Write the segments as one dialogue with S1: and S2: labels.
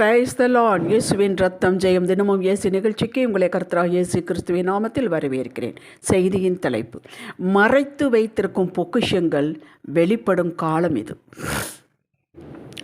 S1: Praise the Lord இயேசுவின் ரத்தம் ஜெயம் தினமும் இயேசு நிகழ்ச்சிக்கு உங்களை கர்த்தரா இயேசு கிறிஸ்துவின் நாமத்தில் வரவேற்கிறேன். செய்தியின் தலைப்பு மறைத்து வைத்திருக்கும் பொக்கிஷங்கள் வெளிப்படும் காலம் இது.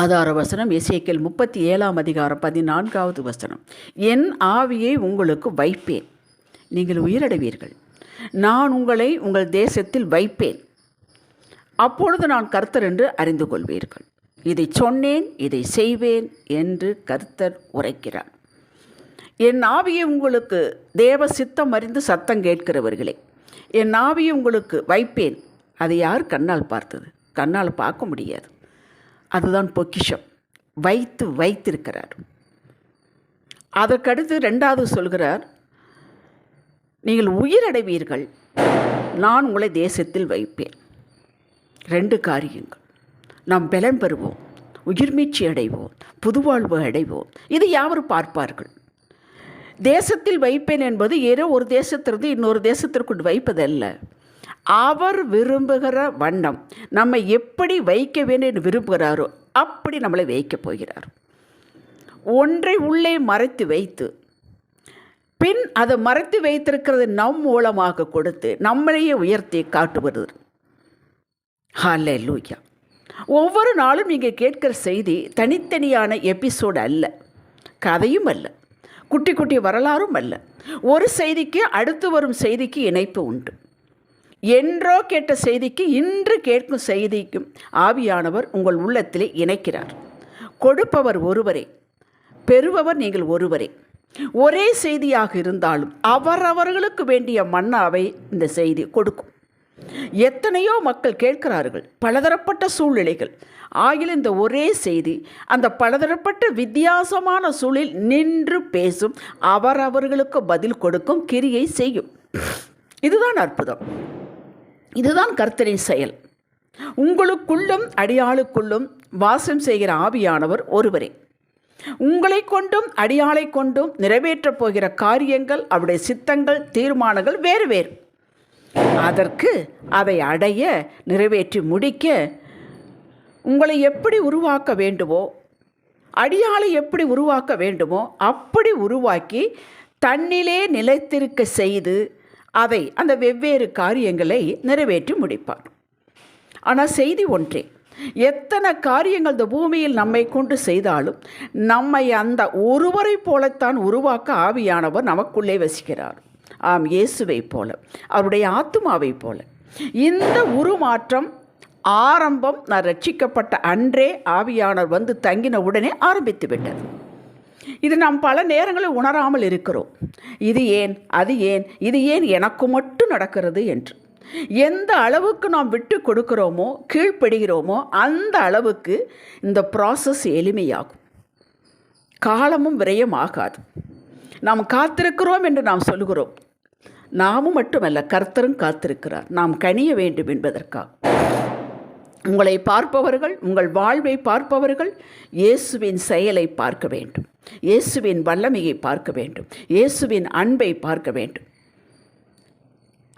S1: ஆதார வசனம் எசேக்கியல் முப்பத்தி ஏழாம் அதிகாரம் பதினான்காவது வசனம். என் ஆவியை உங்களுக்கு வைப்பேன். நீங்கள் உயிரடைவீர்கள். நான் உங்களை உங்கள் தேசத்தில் வைப்பேன். அப்பொழுது நான் கர்த்தர் என்று அறிந்து கொள்வீர்கள். இதை சொன்னேன் இதை செய்வேன் என்று கர்த்தர் உரைக்கிறார். என் ஆவியை உங்களுக்கு தேவ சித்தம் அறிந்து சத்தம் கேட்கிறவர்களே என் ஆவியை உங்களுக்கு வைப்பேன். அதை யார் கண்ணால் பார்த்தது? கண்ணால் பார்க்க முடியாது. அதுதான் பொக்கிஷம். வைத்து வைத்திருக்கிறார். அதற்கடுத்து ரெண்டாவது சொல்கிறார் நீங்கள் உயிரடைவீர்கள் நான் உங்களை தேசத்தில் வைப்பேன். ரெண்டு காரியங்கள். நாம் பலன் பெறுவோம். உயிர்மீச்சி அடைவோம். புதுவாழ்வு அடைவோம். இது யாவரும் பார்ப்பார்கள். தேசத்தில் வைப்பேன் என்பது ஏதோ ஒரு தேசத்திலிருந்து இன்னொரு தேசத்திற்குள் வைப்பதல்ல. அவர் விரும்புகிற வண்ணம் நம்மை எப்படி வைக்க வேண்டும் என்று விரும்புகிறாரோ அப்படி நம்மளை வைக்கப் போகிறார். ஒன்றை உள்ளே மறைத்து வைத்து பின் அதை மறைத்து வைத்திருக்கிறது நம் மூலமாக கொடுத்து நம்மளையே உயர்த்தி காட்டுவது. ஹாலே லூயா ஒவ்வொரு நாளும் நீங்கள் கேட்கிற செய்தி தனித்தனியான எபிசோடு அல்ல. கதையும் அல்ல. குட்டி குட்டி வரலாறும் அல்ல. ஒரு செய்திக்கு அடுத்து வரும் செய்திக்கு இணைப்பு உண்டு. என்றோ கேட்ட செய்திக்கு இன்று கேட்கும் செய்திக்கும் ஆவியானவர் உங்கள் உள்ளத்திலே இணைக்கிறார். கொடுப்பவர் ஒருவரே. பெறுபவர் நீங்கள் ஒருவரே. ஒரே செய்தியாக இருந்தாலும் அவரவர்களுக்கு வேண்டிய மன்னாவை இந்த செய்தி கொடுக்கும். எத்தனையோ மக்கள் கேட்கிறார்கள் பலதரப்பட்ட சூழ்நிலைகள். ஆகிய இந்த ஒரே செய்தி அந்த பலதரப்பட்ட வித்தியாசமான சூழலில் நின்று பேசும் அவரவர்களுக்கு பதில் கொடுக்கும் கிரியை செய்யும். இதுதான் அற்புதம். இதுதான் கர்த்தரின் செயல். உங்களுக்குள்ளும் அடியாளுக்குள்ளும் வாசம் செய்கிற ஆவியானவர் ஒருவரே. உங்களை கொண்டும் அடியாளை கொண்டும் நிறைவேற்றப் போகிற காரியங்கள் அவருடைய சித்தங்கள் தீர்மானங்கள் வேறு வேறு. அதற்கு அதை அடைய நிறைவேற்றி முடிக்க உங்களை எப்படி உருவாக்க வேண்டுமோ அடியாளை எப்படி உருவாக்க வேண்டுமோ அப்படி உருவாக்கி தன்னிலே நிலைத்திருக்க செய்து அதை அந்த வெவ்வேறு காரியங்களை நிறைவேற்றி முடிப்பார். ஆனால் செய்தி ஒன்றே. எத்தனை காரியங்கள் இந்த பூமியில் நம்மை கொண்டு செய்தாலும் நம்மை அந்த ஒருவரை போலத்தான் உருவாக்க ஆவியானவர் நமக்குள்ளே வசிக்கிறார். ஆம் இயேசுவைப் போல அவருடைய ஆத்மாவைப் போல. இந்த உருமாற்றம் ஆரம்பம் நான் ரட்சிக்கப்பட்ட அன்றே ஆவியானவர் வந்து தங்கின உடனே ஆரம்பித்து விட்டது இது நாம் பல நேரங்களில் உணராமல் இருக்கிறோம். இது ஏன் அது ஏன் இது ஏன் எனக்கு மட்டும் நடக்கிறது என்று. எந்த அளவுக்கு நாம் விட்டு கொடுக்கிறோமோ கீழ்ப்படுகிறோமோ அந்த அளவுக்கு இந்த ப்ராசஸ் எளிமையாகும். காலமும் விரயம் ஆகாது நாம் காத்திருக்கிறோம் என்று நாம் சொல்கிறோம். நாமும் மட்டுமல்ல கர்த்தரும் காத்திருக்கிறார். நாம் கனிய வேண்டும் என்பதற்காக. உங்களை பார்ப்பவர்கள் உங்கள் வாழ்வை பார்ப்பவர்கள் இயேசுவின் செயலை பார்க்க வேண்டும். இயேசுவின் வல்லமையை பார்க்க வேண்டும். இயேசுவின் அன்பை பார்க்க வேண்டும்.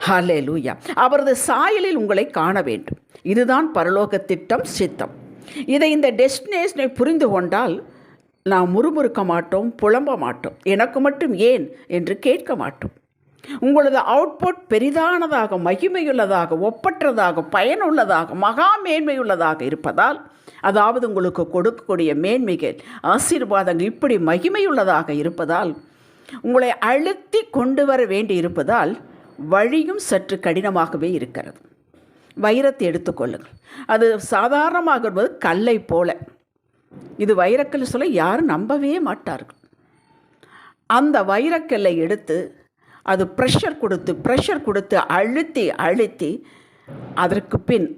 S1: ஹலே லூயா அவரது சாயலில் உங்களை காண வேண்டும். இதுதான் பரலோக திட்டம் சித்தம். இதை இந்த டெஸ்டினேஷனை புரிந்து கொண்டால் நாம் முறுமுறுக்க மாட்டோம் புலம்ப மாட்டோம். எனக்கு மட்டும் ஏன் என்று கேட்க மாட்டோம். உங்களது அவுட்புட் பெரிதானதாக மகிமையுள்ளதாக ஒப்பற்றதாக பயனுள்ளதாக மகா மேன்மையுள்ளதாக இருப்பதால் அதாவது உங்களுக்கு கொடுக்கக்கூடிய மேன்மைகள் ஆசீர்வாதங்கள் இப்படி மகிமையுள்ளதாக இருப்பதால் உங்களை அழுத்தி கொண்டு வர வேண்டி இருப்பதால் வழியும் சற்று கடினமாகவே இருக்கிறது. வைரத்தை எடுத்துக்கொள்ளுங்கள் அது சாதாரணமாக இருப்பது கல்லை போல. இது வைரக்கல் சொல்ல யாரும் நம்பவே மாட்டார்கள். அந்த வைரக்கல்லை எடுத்து அது ப்ரெஷர் கொடுத்து ப்ரெஷர் கொடுத்து அழுத்தி அழுத்தி அதற்கு பின்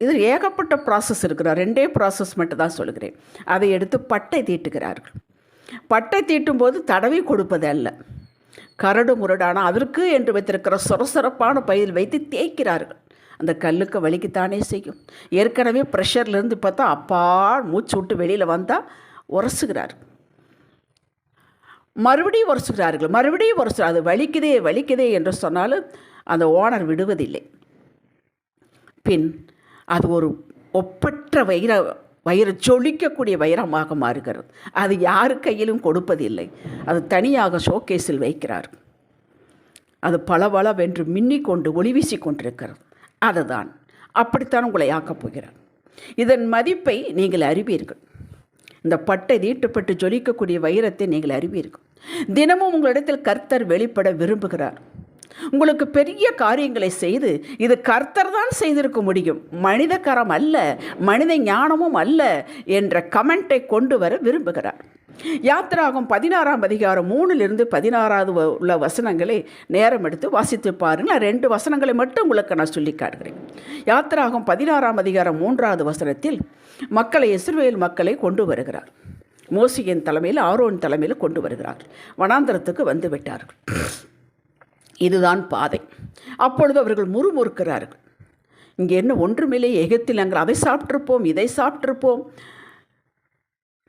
S1: இது ஏகப்பட்ட ப்ராசஸ் இருக்கிறார் ரெண்டே ப்ராசஸ் மட்டும் தான் சொல்கிறேன் அதை எடுத்து பட்டை தீட்டுகிறார்கள். பட்டை தீட்டும் போது தடவி கொடுப்பது அல்ல. கரடு முரடான அதற்கு என்று வைத்திருக்கிற சொரசொரப்பான பயிர் வைத்து தேய்க்கிறார்கள். அந்த கல்லுக்கு வலிக்குத்தானே செய்யும். ஏற்கனவே ப்ரெஷர்லேருந்து பார்த்தா அப்பா மூச்சு விட்டு வெளியில் வந்தால் உரசுகிறார்கள். மறுபடியும் உரசுகிறார்கள் மறுபடியும் உரசு அது வலிக்குதே வலிக்குதே என்று சொன்னாலும் அந்த ஓனர் விடுவதில்லை. பின் அது ஒரு ஒப்பற்ற வைர வைர ஜொலிக்கக்கூடிய வைரமாக மாறுகிறது. அது யார் கையிலும் கொடுப்பதில்லை. அது தனியாக ஷோகேஸில் வைக்கிறார். அது பளபளவென்று மின்னிக் மின்னிக்கொண்டு ஒளி வீசிக் கொண்டிருக்கிறது. அதுதான். அப்படித்தான் உங்களை ஆக்கப் போகிறார். இதன் மதிப்பை நீங்கள் அறிவீர்கள். இந்த பட்டை தீட்டுப்பட்டு ஜொலிக்கக்கூடிய வைரத்தை நீங்கள் அறிவீர்கள். தினமும் உங்களிடத்தில் கர்த்தர் வெளிப்பட விரும்புகிறார். உங்களுக்கு பெரிய காரியங்களை செய்து இது கர்த்தர் தான் செய்திருக்க முடியும். மனித கரம் அல்ல மனித ஞானமும் அல்ல என்ற கமெண்ட்டை கொண்டு வர விரும்புகிறார். யாத்திராகும் பதினாறாம் அதிகாரம் மூணிலிருந்து பதினாறாவது வ- உள்ள வசனங்களை நேரம் எடுத்து வாசித்து பாருங்கள். ரெண்டு வசனங்களை மட்டும் உங்களுக்கு நான் சொல்லி காட்டுகிறேன். யாத்திராகும் பதினாறாம் அதிகாரம் மூன்றாவது வசனத்தில் மக்களை இஸ்ரேல் மக்களை கொண்டு வருகிறார். மோசியின் தலைமையில் ஆரோன் தலைமையில் கொண்டு வருகிறார் வனாந்தரத்துக்கு வந்து விட்டார்கள். இதுதான் பாதை. அப்பொழுது அவர்கள் முறுமுறுக்கிறார்கள். இங்கே என்ன ஒன்றுமில்லை எகத்தில் நாங்கள் அதை சாப்பிட்ருப்போம் இதை சாப்பிட்ருப்போம்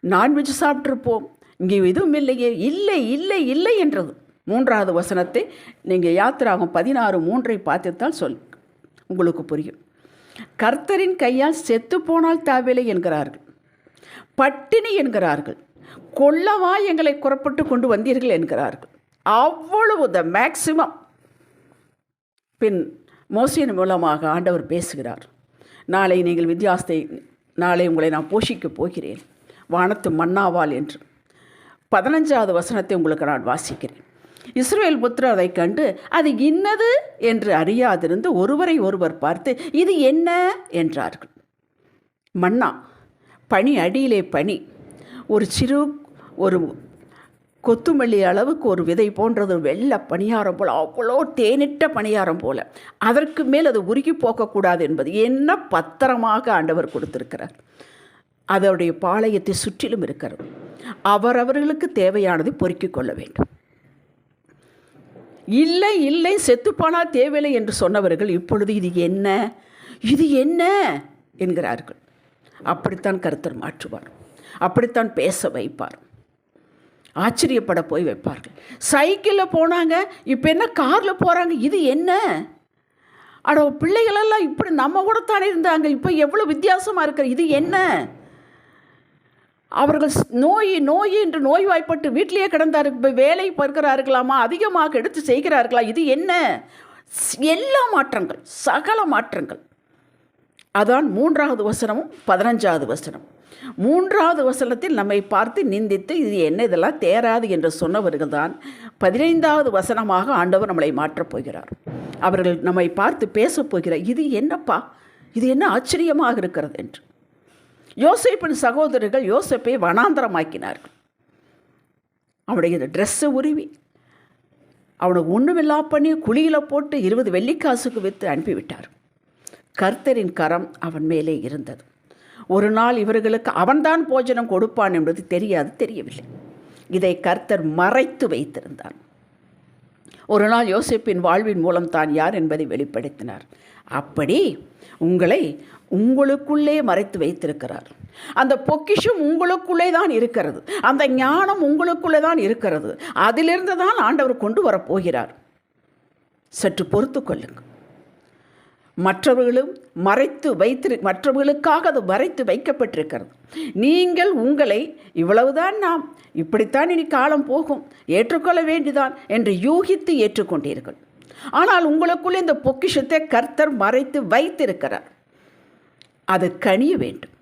S1: நான்வெஜ் சாப்பிட்ருப்போம் இங்கே எதுவும் இல்லையே இல்லை இல்லை இல்லை என்றது. மூன்றாவது வசனத்தை நீங்கள் யாத்திராகும் பதினாறு மூன்றை பார்த்துத்தான் சொல் உங்களுக்கு புரியும். கர்த்தரின் கையால் செத்து போனால் தேவையில்லை என்கிறார்கள். பட்டினி என்கிறார்கள். கொல்லவா எங்களை புறப்பட்டு கொண்டு வந்தீர்கள் என்கிறார்கள். அவ்வளவு த மேக்சிமம் பின் மோசியின் மூலமாக ஆண்டவர் பேசுகிறார். நாளை நீங்கள் வித்தியாசத்தை நாளை உங்களை நான் போஷிக்கப் போகிறேன். வானத்து மன்னாவால் என்று. பதினஞ்சாவது வசனத்தை உங்களுக்கு நான் வாசிக்கிறேன். இஸ்ரேல் புத்திரர் அதைக் கண்டு அது இன்னது? என்று அறியாதிருந்து ஒருவரை ஒருவர் பார்த்து இது என்ன? என்றார்கள். மன்னா பனி அடியிலே பனி. ஒரு சிறு ஒரு கொத்துமல்லி அளவுக்கு ஒரு விதை போன்றது வெள்ளை பணியாரம் போல் அவ்வளோ தேனிட்ட பணியாரம் போல். அதற்கு மேல் அது உருகி போகக்கூடாது என்பது என்ன பத்திரமாக ஆண்டவர் கொடுத்திருக்கிறார். அதனுடைய பாளையத்தை சுற்றிலும் இருக்கிறது. அவரவர்களுக்கு தேவையானதை பொறுக்கிக் கொள்ள வேண்டும். இல்லை இல்லை செத்துப்பானா தேவையில்லை என்று சொன்னவர்கள் இப்பொழுது இது என்ன? இது என்ன? என்கிறார்கள். அப்படித்தான் கருத்தர் மாற்றுவார். அப்படித்தான் பேச வைப்பார். ஆச்சரியப்பட போய் வைப்பார்கள். சைக்கிளில் போனாங்க இப்போ என்ன காரில் போகிறாங்க இது என்ன? அட பிள்ளைகளெல்லாம் இப்படி நம்ம கூட தானே இருந்தாங்க இப்போ எவ்வளோ வித்தியாசமாக இருக்கிற இது என்ன? அவர்கள் ஸ்- நோய் நோய் என்று நோய்வாய்ப்பட்டு வீட்டிலேயே கிடந்தாரு இப்போ வேலை பார்க்கிறார்களாமா அதிகமாக எடுத்து செய்கிறார்களா இது என்ன? ஸ்- எல்லா மாற்றங்கள் சகல மாற்றங்கள். அதான் மூன்றாவது வசனமும் பதினஞ்சாவது வசனம். மூன்றாவது வசனத்தில் நம்மை பார்த்து நிந்தித்து இது என்ன இதெல்லாம் தேராது என்று சொன்னவர்கள் தான் பதினைந்தாவது வசனமாக ஆண்டவர் நம்மளை மாற்றப் போகிறார். அவர்கள் நம்மை பார்த்து பேசப் போகிறார் இது என்னப்பா? இது என்ன ஆச்சரியமாக இருக்கிறது என்று. யோசிப்பின் சகோதரர்கள் யோசப்பை வனாந்தரமாக்கினார்கள். அவனுடைய ட்ரெஸ்ஸை உருவி அவனுக்கு ஒன்றுமில்லா பண்ணி குழியில் போட்டு இருபது வெள்ளிக்காசுக்கு விற்று அனுப்பிவிட்டார். கர்த்தரின் கரம் அவன் மேலே இருந்தது. ஒரு நாள் இவர்களுக்கு அவன்தான் போஜனம் கொடுப்பான் என்பது தெரியாது தெரியவில்லை. இதை கர்த்தர் மறைத்து வைத்திருந்தான் ஒரு நாள் யோசிப்பின் வாழ்வின் மூலம் தான் யார் என்பதை வெளிப்படுத்தினார். அப்படி உங்களை உங்களுக்குள்ளே மறைத்து வைத்திருக்கிறார். அந்த பொக்கிஷம் உங்களுக்குள்ளே தான் இருக்கிறது. அந்த ஞானம் உங்களுக்குள்ளே தான் இருக்கிறது. அதிலிருந்து தான் ஆண்டவர் கொண்டு வரப்போகிறார். சற்று பொறுத்து கொள்ளுங்கள். மற்றவர்களும் மறைத்து வைத்திரு மற்றவர்களுக்காக அது மறைத்து வைக்கப்பட்டிருக்கிறது. நீங்கள் உங்களை இவ்வளவுதான் நாம் இப்படித்தான் இனி காலம் போகும் ஏற்றுக்கொள்ள வேண்டிதான் என்று யூகித்து ஏற்றுக்கொண்டீர்கள். ஆனால் உங்களுக்குள்ளே இந்த பொக்கிஷத்தை கர்த்தர் மறைத்து வைத்திருக்கிறார். அது கனிய வேண்டும்.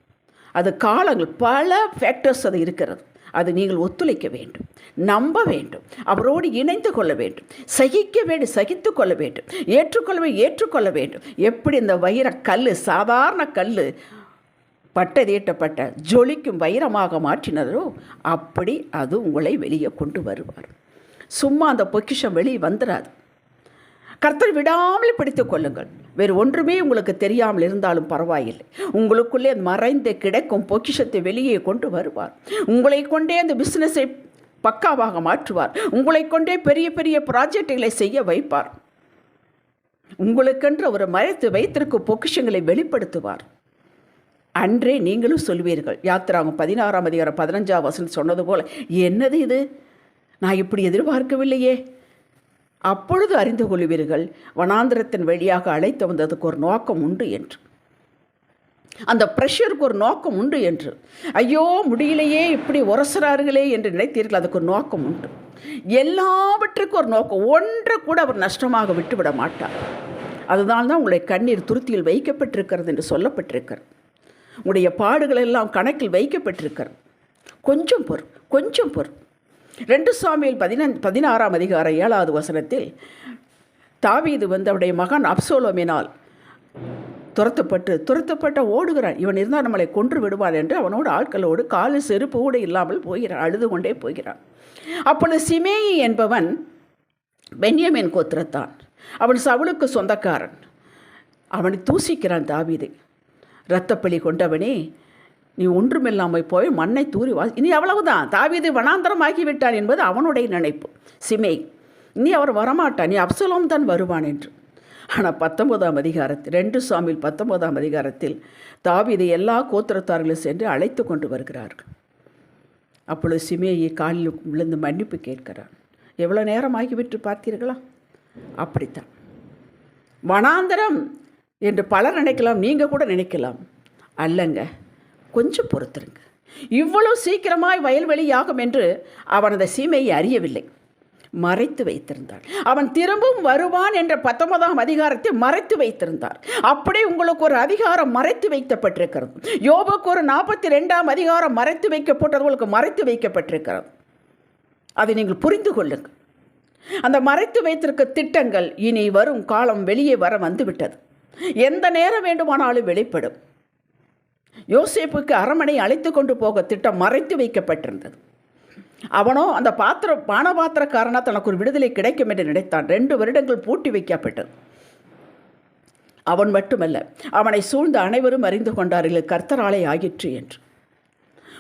S1: அது காலங்கள் பல ஃபேக்டர்ஸ் அது இருக்கிறது. அது நீங்கள் ஒத்துழைக்க வேண்டும் நம்ப வேண்டும் அவரோடு இணைந்து கொள்ள வேண்டும் சகிக்க வேண்டும் சகித்து கொள்ள வேண்டும் ஏற்றுக்கொள்ள ஏற்றுக்கொள்ள வேண்டும். எப்படி இந்த வைர கல் சாதாரண கல் பட்டதீட்டப்பட்ட ஜொலிக்கும் வைரமாக மாற்றினதோ அப்படி அது உங்களை வெளியே கொண்டு வருவார். சும்மா அந்த பொக்கிஷம் வெளியே வந்துடாது கர்த்தர் விடாமல் பிடித்துக் கொள்ளுங்கள். வேறு ஒன்றுமே உங்களுக்கு தெரியாமல் இருந்தாலும் பரவாயில்லை. உங்களுக்குள்ளே மறைந்து கிடைக்கும் பொக்கிஷத்தை வெளியே கொண்டு வருவார். உங்களை கொண்டே அந்த பிஸ்னஸை பக்காவாக மாற்றுவார். உங்களை கொண்டே பெரிய பெரிய ப்ராஜெக்டுகளை செய்ய வைப்பார். உங்களுக்கென்று ஒரு மறைத்து வைத்திருக்கும் பொக்கிஷங்களை வெளிப்படுத்துவார். அன்றே நீங்களும் சொல்வீர்கள். யாத்திராங்க பதினாறாம் அதிகாரம் பதினஞ்சாம் வசனம் சொன்னது போல் என்னது இது? நான் இப்படி எதிர்பார்க்கவில்லையே. அப்பொழுது அறிந்து கொள்வீர்கள் வனாந்திரத்தின் வழியாக அழைத்து வந்ததுக்கு ஒரு நோக்கம் உண்டு என்று. அந்த ப்ரெஷருக்கு ஒரு நோக்கம் உண்டு என்று. ஐயோ முடியலையே இப்படி உரசுறார்களே என்று நினைத்தீர்கள் அதுக்கு ஒரு நோக்கம் உண்டு. எல்லாவற்றுக்கும் ஒரு நோக்கம் ஒன்றை கூட அவர் நஷ்டமாக விட்டுவிட மாட்டார். அதுதான் தான் உங்களை கண்ணீர் துருத்தியில் வைக்கப்பட்டிருக்கிறது என்று சொல்லப்பட்டிருக்கிறது. உங்களுடைய பாடுகள் எல்லாம் கணக்கில் வைக்கப்பட்டிருக்கிறது. கொஞ்சம் பொறு கொஞ்சம் பொறு. ரெண்டு சாமியில் பதினஞ்சு பதினாறாம் அதிகார ஏழாவது வசனத்தில் தாவீது வந்து அவருடைய மகன் அப்சோலோமினால் துரத்தப்பட்டு துரத்தப்பட்ட ஓடுகிறான். இவன் இருந்தால் நம்மளை கொன்று விடுவான் என்று அவனோட ஆட்களோடு காலு செருப்பு கூட இல்லாமல் போகிறான் அழுது கொண்டே போகிறான். அப்பொழுது சிமேயி என்பவன் பென்யமின் கோத்திரத்தான். அவன் சவுளுக்கு சொந்தக்காரன். அவனை தூசிக்கிறான் தாவீது. இரத்தப்பலி கொண்டவனே நீ ஒன்றுமில்லாமல் போய் மண்ணை தூரி வா இனி அவ்வளவுதான். தாவீது வனாந்தரமாகி விட்டான் என்பது அவனுடைய நினைப்பு. சிமே இனி அவர் வரமாட்டான் நீ அப்சலோம் தான் வருவான் என்று. ஆனால் பத்தொன்பதாம் அதிகாரத்தில் ரெண்டு சாமியில் பத்தொன்பதாம் அதிகாரத்தில் தாவீதை எல்லா கோத்திரத்தார்களும் சென்று அழைத்து கொண்டு வருகிறார்கள். அப்பொழுது சிமேயை காலில் விழுந்து மன்னிப்பு கேட்கிறான். எவ்வளோ நேரம் ஆகிவிட்டு பார்த்தீர்களா? அப்படித்தான். வனாந்தரம்! என்று பலர் நினைக்கலாம் நீங்கள் கூட நினைக்கலாம். அல்லங்க கொஞ்சம் பொறுத்துருங்க. இவ்வளவு சீக்கிரமாய் வயல்வெளியாகும் என்று அவன் அந்த சீமையை அறியவில்லை. மறைத்து வைத்திருந்தார் அவன் திரும்பவும் வருவான் என்ற பத்தொன்பதாம் அதிகாரத்தை மறைத்து வைத்திருந்தார் அப்படி உங்களுக்கு ஒரு அதிகாரம் மறைத்து வைக்கப்பட்டிருக்கிறது. யோபுக்கு ஒரு நாற்பத்தி ரெண்டாம் அதிகாரம் மறைத்து வைக்கப்பட்டது உங்களுக்கு மறைத்து வைக்கப்பட்டிருக்கிறது. அதை நீங்கள் புரிந்து கொள்ளுங்கள். அந்த மறைத்து வைத்திருக்க திட்டங்கள் இனி வரும் காலம் வெளியே வர வந்துவிட்டது. எந்த நேரம் வேண்டுமானாலும் வெளிப்படும். யோசேப்புக்கு அரமனை அழைத்து கொண்டு போக திட்டம் மறைத்து வைக்கப்பட்டிருந்தது. அவனோ அந்த பாத்திர பானபாத்திரக்காரனா தனக்கு ஒரு விடுதலை கிடைக்கும் என்று நினைத்தான். ரெண்டு வருடங்கள் பூட்டி வைக்கப்பட்டது. அவன் மட்டுமல்ல அவனை சூழ்ந்த அனைவரும் அறிந்து கொண்டார்கள் கர்த்தராலே ஆகிற்று என்று.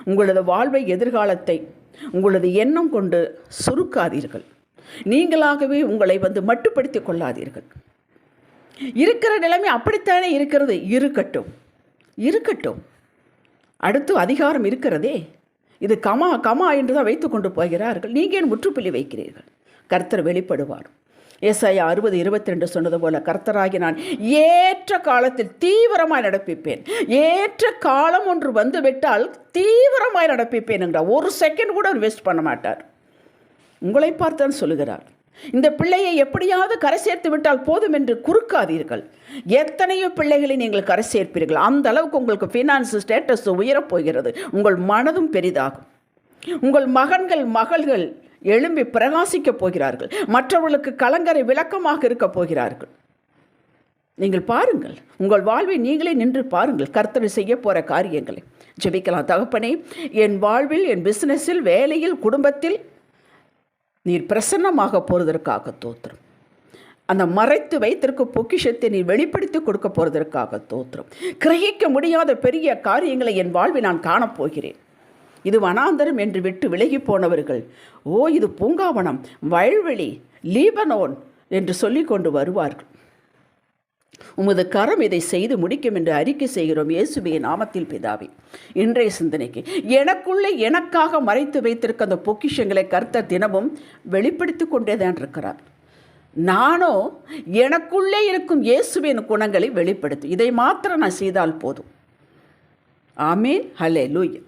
S1: உங்களது வாழ்வை எதிர்காலத்தை உங்களது எண்ணம் கொண்டு சுருக்காதீர்கள். நீங்களாகவே உங்களை வந்து மட்டுப்படுத்திக் கொள்ளாதீர்கள். இருக்கிற நிலைமை அப்படித்தானே இருக்கிறது? இருக்கட்டும். இருக்கட்டும். அடுத்து அதிகாரம் இருக்கிறதே. இது கமா கமா என்று தான் வைத்து கொண்டு போகிறார்கள். நீங்கள் ஏன் முற்றுப்புள்ளி வைக்கிறீர்கள்? கர்த்தர் வெளிப்படுவார். ஏசாயா அறுபது இருபத்தி ரெண்டு சொன்னது போல கர்த்தராகி நான் ஏற்ற காலத்தில் தீவிரமாய் நடப்பிப்பேன். ஏற்ற காலம் ஒன்று வந்துவிட்டால் தீவிரமாய் நடப்பிப்பேன் என்றார் ஒரு செகண்ட் கூட வேஸ்ட் பண்ண மாட்டார். உங்களை பார்த்தான் சொல்லுகிறார். இந்த பிள்ளையை எப்படியாவது கரை சேர்த்து விட்டால் போதும் என்று குறுக்காதீர்கள். எத்தனையோ பிள்ளைகளை நீங்கள் கரை சேர்ப்பீர்கள். அந்த அளவுக்கு உங்களுக்கு ஃபினான்ஸ் ஸ்டேட்டஸ் உயரப் போகிறது. உங்கள் மனதும் பெரிதாகும். உங்கள் மகன்கள் மகள்கள் எழும்பி பிரகாசிக்கப் போகிறார்கள். மற்றவர்களுக்கு கலங்கரை விளக்கமாக இருக்கப் போகிறார்கள். நீங்கள் பாருங்கள். உங்கள் வாழ்வை நீங்களே நின்று பாருங்கள். கர்த்தனை செய்ய போகிற காரியங்களை. ஜெபிக்கலாம் தகப்பனே என் வாழ்வில் என் பிஸ்னஸில் வேலையில் குடும்பத்தில் நீர் பிரசன்னமாக போகிறதற்காக தோத்திரம் அந்த மறைத்து வைத்திருக்க பொக்கிஷத்தை நீ வெளிப்படுத்தி கொடுக்க போகிறதற்காக தோற்றம். கிரகிக்க முடியாத பெரிய காரியங்களை என் வாழ்வில் நான் காணப்போகிறேன் இது வனாந்தரம் என்று விட்டு விலகி போனவர்கள் ஓ இது பூங்காவனம் வயல்வெளி லீபனோன் என்று சொல்லி கொண்டு வருவார்கள். உமது கரம் இதை செய்து முடிக்கும் என்று அறிக்கை செய்கிறோம் இயேசுபிய நாமத்தில் பிதாவே. இன்றைய சிந்தனைக்கு எனக்குள்ளே எனக்காக மறைத்து வைத்திருக்க அந்த பொக்கிஷங்களை கர்த்த தினமும் வெளிப்படுத்தி கொண்டே தான் இருக்கிறார். நானோ எனக்குள்ளே இருக்கும் இயேசுவின் குணங்களை வெளிப்படுத்தும் இதை மாத்திரம் நான் செய்தால் போதும். ஆமீன். ஹலே லூயா